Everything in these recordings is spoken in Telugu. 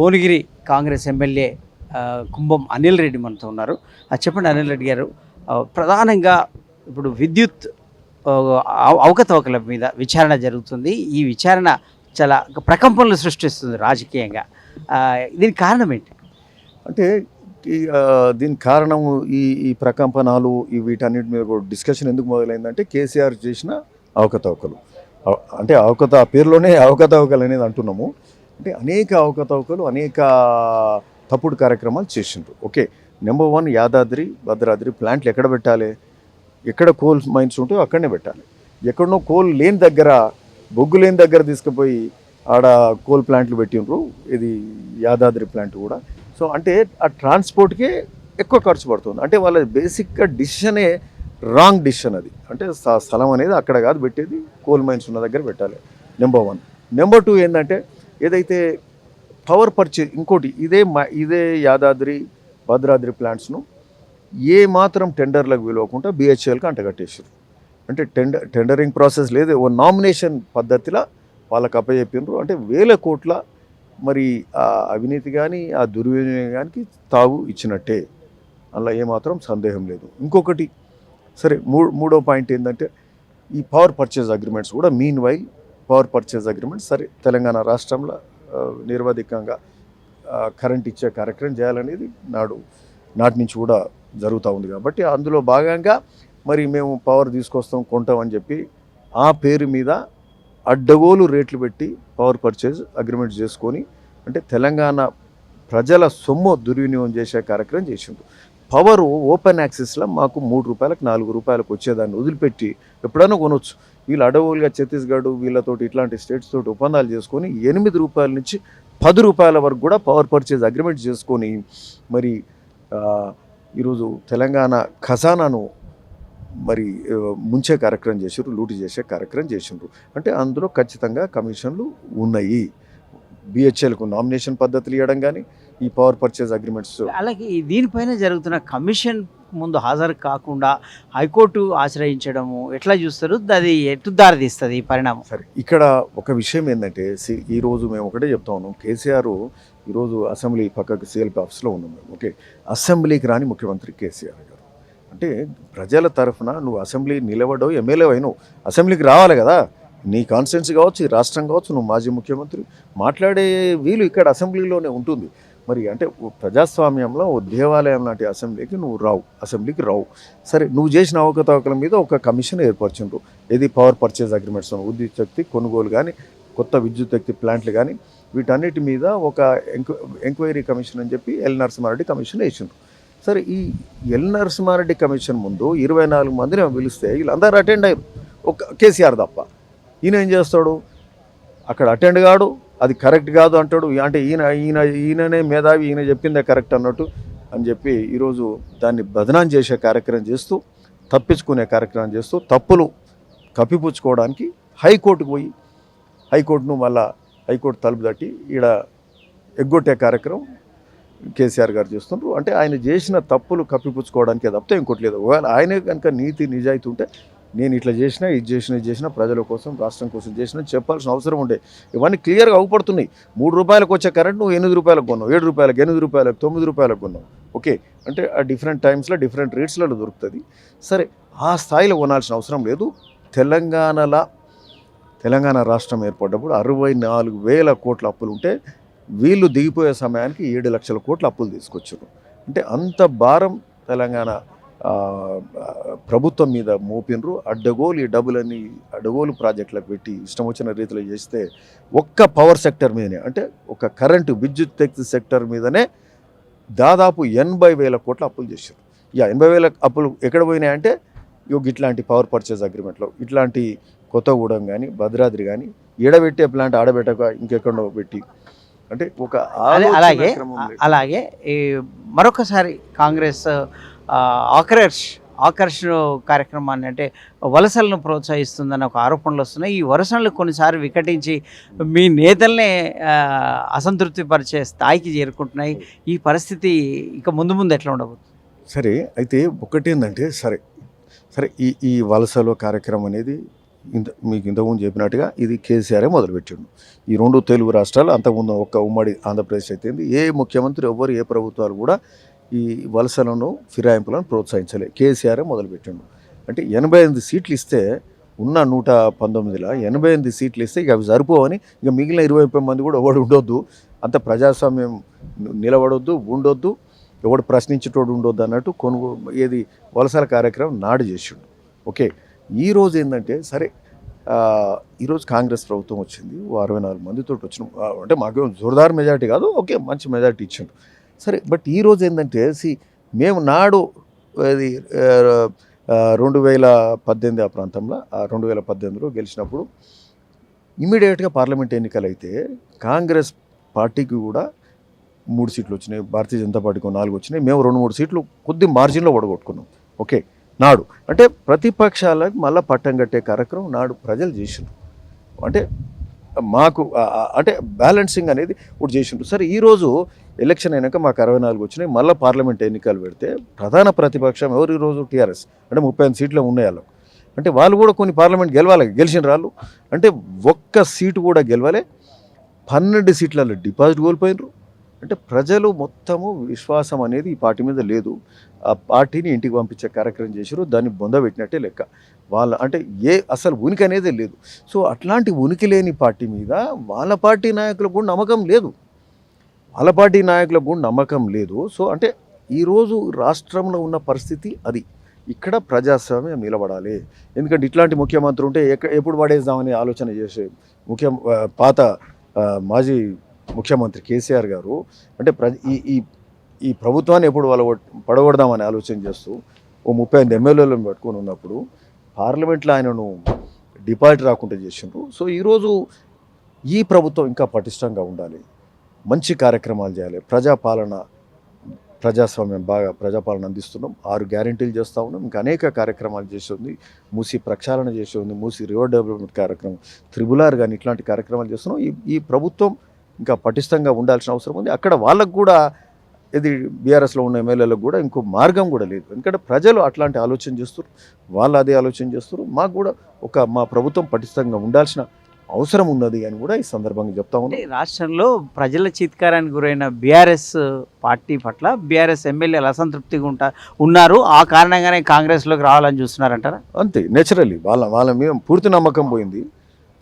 భువనగిరి కాంగ్రెస్ ఎమ్మెల్యే కుంభం అనిల్ రెడ్డి మనతో ఉన్నారు. చెప్పండి అనిల్ రెడ్డి గారు ప్రధానంగా ఇప్పుడు విద్యుత్ అవకతవకల మీద విచారణ జరుగుతుంది. ఈ విచారణ చాలా ప్రకంపనలు సృష్టిస్తుంది రాజకీయంగా. దీనికి కారణం ఏంటి? అంటే దీని కారణం ఈ ఈ ప్రకంపనాలు ఈ వీటన్నిటి మీద కూడా డిస్కషన్ ఎందుకు మొదలైందంటే కేసీఆర్ చేసిన అవకతవకలు. అంటే అవకత పేరులోనే అవకతవకలు అనేది అంటున్నాము. అంటే అనేక అవకతవకలు అనేక తప్పుడు కార్యక్రమాలు చేసిండ్రు. Okay number one Yadadri Bhadradri ప్లాంట్లు ఎక్కడ పెట్టాలి? ఎక్కడ కోల్ మైన్స్ ఉంటే అక్కడనే పెట్టాలి. ఎక్కడనో కోల్ లేని దగ్గర బొగ్గు లేని దగ్గర తీసుకుపోయి ఆడ కోల్ ప్లాంట్లు పెట్టిండ్రు. ఇది యాదాద్రి ప్లాంట్ కూడా. సో అంటే ఆ ట్రాన్స్పోర్ట్కే ఎక్కువ ఖర్చు పడుతుంది. అంటే వాళ్ళ బేసిక్గా డిసిషనే రాంగ్ డిసిషన్ అది. అంటే స్థలం అనేది అక్కడ కాదు పెట్టేది. కోల్ మైన్స్ ఉన్న దగ్గర పెట్టాలి. Number one. నెంబర్ టూ ఏంటంటే ఏదైతే పవర్ పర్చేజ్ ఇంకోటి ఇదే మ- ఇదే యాదాద్రి భద్రాద్రి ప్లాంట్స్ను ఏ మాత్రం టెండర్లకు విలువకుండా బిహెచ్ఎల్కి అంటగట్టేసారు అంటే టెండర్ టెండరింగ్ ప్రాసెస్ లేదు ఓ నామినేషన్ పద్ధతిలో వాళ్ళకి అప్పచెప్పినారు అంటే వేల కోట్ల మరి ఆ అవినీతి కానీ ఆ దుర్వినియోగం కానీ తావు ఇచ్చినట్టే. అలా ఏమాత్రం సందేహం లేదు. ఇంకొకటి సరే మూ మూడో పాయింట్ ఏంటంటే ఈ పవర్ పర్చేజ్ అగ్రిమెంట్స్ కూడా meanwhile power purchase agreement. సరే తెలంగాణ రాష్ట్రంలో నిర్వాధికంగా కరెంట్ ఇచ్చే కార్యక్రమం చేయాలనేది నాడు నాటి నుంచి కూడా జరుగుతూ ఉంది కాబట్టి అందులో భాగంగా మరి మేము పవర్ తీసుకొస్తాం కొంటాం అని చెప్పి ఆ పేరు మీద అడ్డగోలు రేట్లు పెట్టి పవర్ పర్చేజ్ అగ్రిమెంట్ చేసుకొని అంటే తెలంగాణ ప్రజల సొమ్ము దుర్వినియోగం చేసే కార్యక్రమం చేసిండు పవర్ ఓపెన్ యాక్సెస్లో మాకు మూడు రూపాయలకు నాలుగు రూపాయలకు వచ్చేదాన్ని వదిలిపెట్టి ఎప్పుడైనా కొనవచ్చు వీళ్ళు అడవులుగా ఛత్తీస్గఢ్ వీళ్ళతోటి ఇట్లాంటి స్టేట్స్ తోటి ఒప్పందాలు చేసుకొని ఎనిమిది రూపాయల నుంచి పది రూపాయల వరకు కూడా పవర్ పర్చేజ్ అగ్రిమెంట్ చేసుకొని మరి ఈరోజు తెలంగాణ ఖజానాను మరి ముంచే కార్యక్రమం చేసారు లూటు చేసే కార్యక్రమం చేసిండ్రు అంటే అందులో ఖచ్చితంగా కమిషన్లు ఉన్నాయి. బిహెచ్ఎల్కు నామినేషన్ పద్ధతులు ఇవ్వడం కానీ ఈ పవర్ పర్చేజ్ అగ్రిమెంట్స్ అలాగే దీనిపైన జరుగుతున్న కమిషన్ ముందు హాజరు కాకుండా హైకోర్టు ఆశ్రయించడము ఎట్లా చూస్తారు? అది ఎటు దారితీస్తుంది ఈ పరిణామం? సరే ఇక్కడ ఒక విషయం ఏంటంటే సి- ఈ రోజు మేము ఒకటే చెప్తా ఉన్నాం. కేసీఆర్ ఈరోజు అసెంబ్లీ పక్కకు సిఎల్పి ఆఫీస్లో ఉన్నాం మేము ఓకే? అసెంబ్లీకి రాని ముఖ్యమంత్రి కేసీఆర్ గారు. అంటే ప్రజల తరఫున నువ్వు అసెంబ్లీ నిలబడవు ఎమ్మెల్యే అయినావు. అసెంబ్లీకి రావాలి కదా? నీ కాన్స్టిట్యున్సీ కావచ్చు ఈ రాష్ట్రం కావచ్చు నువ్వు మాజీ ముఖ్యమంత్రి. మాట్లాడే వీలు ఇక్కడ అసెంబ్లీలోనే ఉంటుంది. మరి అంటే ఓ ప్రజాస్వామ్యంలో ఓ దేవాలయం లాంటి అసెంబ్లీకి నువ్వు రావు అసెంబ్లీకి రావు. సరే నువ్వు చేసిన అవకతవకల మీద ఒక కమిషన్ ఏర్పరచుండ్రు. ఇది పవర్ పర్చేజ్ అగ్రిమెంట్స్ విద్యుత్ శక్తి కొనుగోలు కానీ కొత్త విద్యుత్ శక్తి ప్లాంట్లు కానీ వీటన్నిటి మీద ఒక ఎంక్వైరీ కమిషన్ అని చెప్పి ఎల్ నరసింహారెడ్డి కమిషన్ వేసిండ్రు. సరే ఈ ఎల్ నరసింహారెడ్డి కమిషన్ ముందు ఇరవై నాలుగు మందిని పిలిస్తే వీళ్ళందరూ అటెండ్ అయ్యారు. ఒక కేసీఆర్ తప్ప. ఈయన ఏం చేస్తాడు? అక్కడ అటెండ్ కాడు. అది కరెక్ట్ కాదు అంటాడు. అంటే ఈయన ఈయన ఈయననే మేధావి ఈయన చెప్పిందే కరెక్ట్ అన్నట్టు అని చెప్పి ఈరోజు దాన్ని బదనాం చేసే కార్యక్రమం చేస్తూ తప్పించుకునే కార్యక్రమం చేస్తూ తప్పులు కప్పిపుచ్చుకోవడానికి హైకోర్టుకు పోయి హైకోర్టును మళ్ళా హైకోర్టు తలుపు తట్టి ఈడ ఎగ్గొట్టే కార్యక్రమం కేసీఆర్ గారు చేస్తుండ్రు. అంటే ఆయన చేసిన తప్పులు కప్పిపుచ్చుకోవడానికి తప్పితే ఇంకోటి లేదు. ఒకవేళ ఆయనే కనుక నీతి నిజాయితీ ఉంటే నేను ఇట్లా చేసినా ఇది చేసిన ఇది చేసిన ప్రజల కోసం రాష్ట్రం కోసం చేసిన చెప్పాల్సిన అవసరం ఉండే. ఇవన్నీ క్లియర్గా అవుపడుతున్నాయి. మూడు రూపాయలకు వచ్చే కరెంట్ నువ్వు ఎనిమిది రూపాయలకు కొన్నావు ఏడు రూపాయలకు ఎనిమిది రూపాయలకు తొమ్మిది రూపాయలకు కొన్నావు. ఓకే అంటే ఆ డిఫరెంట్ టైమ్స్లో డిఫరెంట్ రేట్స్లలో దొరుకుతుంది. సరే ఆ స్థాయిలో కొనాల్సిన అవసరం లేదు. తెలంగాణలో తెలంగాణ రాష్ట్రం ఏర్పడ్డప్పుడు అరవై నాలుగు వేల కోట్ల అప్పులు ఉంటే వీళ్ళు దిగిపోయే సమయానికి ఏడు లక్షల కోట్ల అప్పులు తీసుకొచ్చారు అంటే అంత భారం తెలంగాణ ప్రభుత్వం మీద మోపినరు. అడ్డగోలు ఈ డబ్బులన్నీ అడ్డగోలు ప్రాజెక్టులకు పెట్టి ఇష్టం వచ్చిన రీతిలో చేస్తే ఒక్క పవర్ సెక్టర్ మీదనే అంటే ఒక కరెంటు విద్యుత్ శక్తి సెక్టర్ మీదనే దాదాపు ఎనభై వేల కోట్ల అప్పులు చేశారు. యా ఎనభై వేల అప్పులు ఎక్కడ పోయినాయంటే ఇగో ఇట్లాంటి పవర్ పర్చేజ్ అగ్రిమెంట్లో ఇట్లాంటి కొత్తగూడెం కానీ భద్రాద్రి కానీ ఈడబెట్టే ప్లాంట్ ఆడబెట్టక ఇంకెక్కడో పెట్టి. అంటే ఒక అలాగే. అలాగే ఈ మరొకసారి కాంగ్రెస్ ఆకర్ష్ ఆకర్ష్ కార్యక్రమాన్ని అంటే వలసలను ప్రోత్సహిస్తుందని ఒక ఆరోపణలు వస్తున్నాయి. ఈ వలసలు కొన్నిసార్లు వికటించి మీ నేతల్నే అసంతృప్తిపరిచే స్థాయికి చేరుకుంటున్నాయి. ఈ పరిస్థితి ఇక ముందు ముందు ఎట్లా ఉండబోతుంది? సరే అయితే ఒకటేందంటే సరే సరే ఈ ఈ వలసలో కార్యక్రమం అనేది ఇంత మీకు ఇంతకుముందు చెప్పినట్టుగా ఇది కేసీఆరే మొదలుపెట్టిండు. ఈ రెండు తెలుగు రాష్ట్రాలు అంతకుముందు ఒక్క ఉమ్మడి ఆంధ్రప్రదేశ్ అయితే ఏ ముఖ్యమంత్రి ఎవ్వరు ఏ ప్రభుత్వాలు కూడా ఈ వలసలను ఫిరాయింపులను ప్రోత్సహించలే. కేసీఆర్ మొదలుపెట్టిండు. అంటే ఎనభై ఎనిమిది సీట్లు ఇస్తే ఉన్న నూట పంతొమ్మిదిలో ఎనభై ఎనిమిది సీట్లు ఇస్తే ఇక అవి సరిపోవని ఇక మిగిలిన ఇరవై ముప్పై మంది కూడా ఎవడు ఉండొద్దు. అంత ప్రజాస్వామ్యం నిలబడొద్దు ఉండొద్దు. ఎవడు ప్రశ్నించేటోడు ఉండొద్దు అన్నట్టు కొనుగో ఏది వలసల కార్యక్రమం నాడు చేసిండు. ఓకే. ఈరోజు ఏంటంటే సరే ఈరోజు కాంగ్రెస్ ప్రభుత్వం వచ్చింది. అరవై నాలుగు మందితో వచ్చిన. అంటే మాకు జోరుదార్ మెజార్టీ కాదు. ఓకే మంచి మెజార్టీ ఇచ్చిండు. సరే బట్ ఈ రోజు ఏంటంటే సి మేము నాడు అది రెండు వేల పద్దెనిమిది ఆ ప్రాంతంలో ఆ రెండు వేల పద్దెనిమిదిలో గెలిచినప్పుడు ఇమీడియట్గా పార్లమెంట్ ఎన్నికలు అయితే కాంగ్రెస్ పార్టీకి కూడా మూడు సీట్లు వచ్చినాయి భారతీయ జనతా పార్టీకి నాలుగు వచ్చినాయి మేము రెండు మూడు సీట్లు కొద్ది మార్జిన్లో పడగొట్టుకున్నాం ఓకే నాడు. అంటే ప్రతిపక్షాలకు మళ్ళీ పట్టం కట్టే కార్యక్రమం నాడు ప్రజలు చేసిండ్రు అంటే మాకు అంటే బ్యాలెన్సింగ్ అనేది ఇప్పుడు చేసిండ్రు సరే ఈరోజు ఎలక్షన్ అయినాక మాకు అరవై నాలుగు వచ్చినాయి. మళ్ళీ పార్లమెంట్ ఎన్నికలు పెడితే ప్రధాన ప్రతిపక్షం ఎవరు ఈరోజు టీఆర్ఎస్? అంటే ముప్పై ఐదు సీట్లు ఉన్నాయి వాళ్ళకు. అంటే వాళ్ళు కూడా కొన్ని పార్లమెంట్ గెలవాలి గెలిచిన వాళ్ళు అంటే ఒక్క సీటు కూడా గెలవాలి. పన్నెండు సీట్లలో డిపాజిట్ కోల్పోయినరు. అంటే ప్రజలు మొత్తము విశ్వాసం అనేది ఈ పార్టీ మీద లేదు. ఆ పార్టీని ఇంటికి పంపించే కార్యక్రమం చేశారు దాన్ని బొందబెట్టినట్టే లెక్క. వాళ్ళ అంటే ఏ అసలు ఉనికి అనేదే లేదు. సో అట్లాంటి ఉనికి లేని పార్టీ మీద వాళ్ళ పార్టీ నాయకులకు కూడా నమ్మకం లేదు. వాళ్ళ పార్టీ నాయకులకు కూడా నమ్మకం లేదు. సో అంటే ఈరోజు రాష్ట్రంలో ఉన్న పరిస్థితి అది. ఇక్కడ ప్రజాస్వామ్యం నిలబడాలి. ఎందుకంటే ఇట్లాంటి ముఖ్యమంత్రి ఉంటే ఎక్క ఎప్పుడు పడేద్దామని ఆలోచన చేసే ముఖ్య పాత మాజీ ముఖ్యమంత్రి కేసీఆర్ గారు అంటే ప్ర ఈ ఈ ఈ ప్రభుత్వాన్ని ఎప్పుడు వాళ్ళ పడగొడదామని ఆలోచన చేస్తూ ఓ ముప్పై ఐదు ఎమ్మెల్యేలను పట్టుకొని ఉన్నప్పుడు పార్లమెంట్లో ఆయనను డిపాజిట్ రాకుండా చేసిండ్రు. సో ఈరోజు ఈ ప్రభుత్వం ఇంకా పటిష్టంగా ఉండాలి. మంచి కార్యక్రమాలు చేయాలి. ప్రజాపాలన ప్రజాస్వామ్యం బాగా ప్రజాపాలన అందిస్తున్నాం. ఆరు గ్యారెంటీలు చేస్తూ ఉన్నాం. ఇంకా అనేక కార్యక్రమాలు చేసి ఉంది. మూసి ప్రక్షాళన చేసి ఉంది. మూసి రివర్ డెవలప్మెంట్ కార్యక్రమం త్రిబులార్ కానీ ఇట్లాంటి కార్యక్రమాలు చేస్తున్నాం. ఈ ఈ ప్రభుత్వం ఇంకా పటిష్టంగా ఉండాల్సిన అవసరం ఉంది. అక్కడ వాళ్ళకు కూడా ఇది బీఆర్ఎస్లో ఉన్న ఎమ్మెల్యేలకు కూడా ఇంకో మార్గం కూడా లేదు. ఎందుకంటే ప్రజలు అట్లాంటి ఆలోచన చేస్తారు వాళ్ళు అదే ఆలోచన చేస్తారు మాకు కూడా ఒక మా ప్రభుత్వం పటిష్టంగా ఉండాల్సిన అవసరం ఉన్నది అని కూడా ఈ సందర్భంగా చెప్తా ఉన్నాం. రాష్ట్రంలో ప్రజల చిత్కారానికి గురైన బీఆర్ఎస్ పార్టీ పట్ల బీఆర్ఎస్ ఎమ్మెల్యేలు అసంతృప్తిగా ఉంటా ఉన్నారు. ఆ కారణంగానే కాంగ్రెస్లోకి రావాలని చూస్తున్నారంటారా? అంతే నేచురల్లీ వాళ్ళ వాళ్ళ మీద పూర్తి నమ్మకం పోయింది.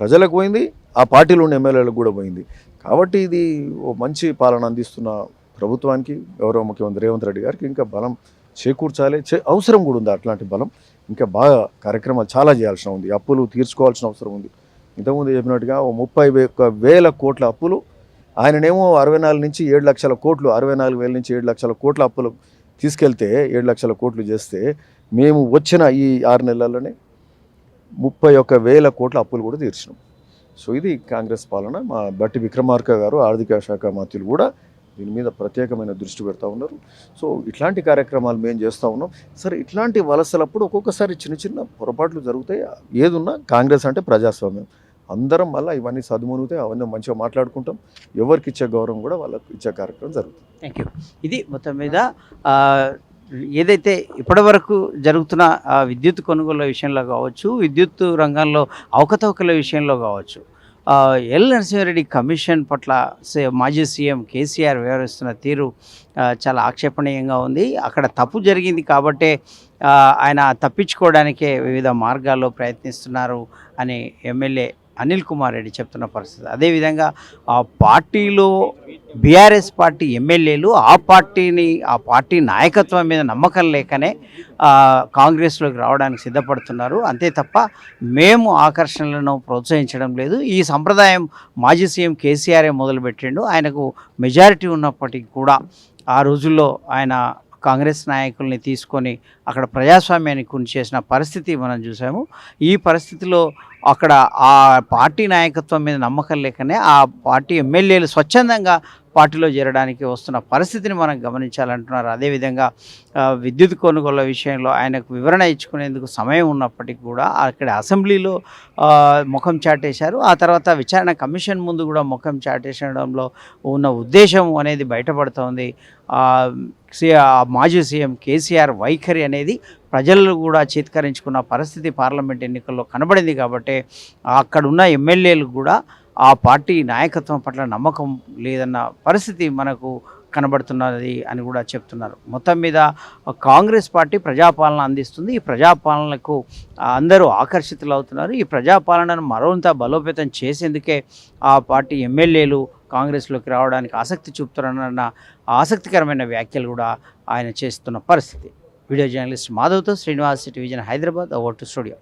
ప్రజలకు పోయింది. ఆ పార్టీలో ఉన్న ఎమ్మెల్యేలకు కూడా పోయింది. కాబట్టి ఇది ఓ మంచి పాలన అందిస్తున్న ప్రభుత్వానికి గౌరవ ముఖ్యమంత్రి రేవంత్ రెడ్డి గారికి ఇంకా బలం చేకూర్చాలి. చే- అవసరం కూడా ఉంది అట్లాంటి బలం. ఇంకా బాగా కార్యక్రమాలు చాలా చేయాల్సిన ఉంది. అప్పులు తీర్చుకోవాల్సిన అవసరం ఉంది. ఇంతకుముందు చెప్పినట్టుగా ఓ ముప్పై ఒక వేల కోట్ల అప్పులు ఆయననేమో అరవై నాలుగు నుంచి ఏడు లక్షల కోట్లు అరవై నాలుగు వేల నుంచి ఏడు లక్షల కోట్ల అప్పులు తీసుకెళ్తే ఏడు లక్షల కోట్లు చేస్తే మేము వచ్చిన ఈ ఆరు నెలల్లోనే ముప్పై ఒక్క వేల కోట్ల అప్పులు కూడా తీర్చినాం. సో ఇది కాంగ్రెస్ పాలన. మా బట్టి విక్రమార్క గారు ఆర్థిక శాఖ మంత్రులు కూడా దీని మీద ప్రత్యేకమైన దృష్టి పెడతా ఉన్నారు. సో ఇట్లాంటి కార్యక్రమాలు మేము చేస్తూ ఉన్నాం. సరే ఇట్లాంటి వలసలప్పుడు ఒక్కొక్కసారి చిన్న చిన్న పొరపాట్లు జరుగుతాయి. ఏదున్నా కాంగ్రెస్ అంటే ప్రజాస్వామ్యం. అందరం మళ్ళీ ఇవన్నీ సదుమునుతాయి అవన్నీ మంచిగా మాట్లాడుకుంటాం. ఎవరికి ఇచ్చే గౌరవం కూడా వాళ్ళకి ఇచ్చే కార్యక్రమం జరుగుతుంది. థ్యాంక్ యూ ఇది మొత్తం మీద ఏదైతే ఇప్పటివరకు జరుగుతున్న ఆ, విద్యుత్ కొనుగోలు విషయంలో కావచ్చు విద్యుత్ రంగంలో అవకతవకల విషయంలో కావచ్చు ఎల్ నరసింహారెడ్డి కమిషన్ పట్ల సే- మాజీ సీఎం కేసీఆర్ వ్యవహరిస్తున్న తీరు చాలా ఆక్షేపణీయంగా ఉంది. అక్కడ తప్పు జరిగింది కాబట్టే ఆయన తప్పించుకోవడానికే వివిధ మార్గాల్లో ప్రయత్నిస్తున్నారు అని ఎమ్మెల్యే అనిల్ కుమార్ రెడ్డి చెప్తున్న పరిస్థితి. అదేవిధంగా ఆ పార్టీలో బీఆర్ఎస్ పార్టీ ఎమ్మెల్యేలు ఆ పార్టీని ఆ పార్టీ నాయకత్వం మీద నమ్మకం లేకనే కాంగ్రెస్లోకి రావడానికి సిద్ధపడుతున్నారు. అంతే తప్ప మేము ఆకర్షణలను ప్రోత్సహించడం లేదు. ఈ సంప్రదాయం మాజీ సీఎం కేసీఆరే మొదలుపెట్టిండు. ఆయనకు మెజారిటీ ఉన్నప్పటికీ కూడా ఆ రోజుల్లో ఆయన కాంగ్రెస్ నాయకుల్ని తీసుకొని అక్కడ ప్రజాస్వామ్యాన్ని కొని చేసిన పరిస్థితి మనం చూసాము. ఈ పరిస్థితిలో అక్కడ ఆ పార్టీ నాయకత్వం మీద నమ్మకం లేకనే ఆ పార్టీ ఎమ్మెల్యేలు స్వచ్ఛందంగా పార్టీలో చేరడానికి వస్తున్న పరిస్థితిని మనం గమనించాలంటున్నారు. అదేవిధంగా విద్యుత్ కొనుగోలు విషయంలో ఆయనకు వివరణ ఇచ్చుకునేందుకు సమయం ఉన్నప్పటికీ కూడా అక్కడ అసెంబ్లీలో ముఖం చాటేశారు. ఆ తర్వాత విచారణ కమిషన్ ముందు కూడా ముఖం చాటేసడంలో ఉన్న ఉద్దేశం అనేది బయటపడుతోంది. సి- మాజీ సీఎం కేసీఆర్ వైఖరి అనేది ప్రజలు కూడా చేత్కరించుకున్న పరిస్థితి పార్లమెంట్ ఎన్నికల్లో కనబడింది కాబట్టి అక్కడున్న ఎమ్మెల్యేలు కూడా ఆ పార్టీ నాయకత్వం పట్ల నమ్మకం లేదన్న పరిస్థితి మనకు కనబడుతున్నది అని కూడా చెప్తున్నారు. మొత్తం మీద కాంగ్రెస్ పార్టీ ప్రజాపాలన అందిస్తుంది. ఈ ప్రజాపాలనకు అందరూ ఆకర్షితులు అవుతున్నారు. ఈ ప్రజాపాలనను మరోంత బలోపేతం చేసేందుకే ఆ పార్టీ ఎమ్మెల్యేలు కాంగ్రెస్లోకి రావడానికి ఆసక్తి చూపుతున్నారన్న ఆసక్తికరమైన వ్యాఖ్యలు కూడా ఆయన చేస్తున్న పరిస్థితి. వీడియో జర్నలిస్ట్ మాధవ్తో శ్రీనివాస్ టెలివిజన్ హైదరాబాద్ ఓటు స్టూడియో.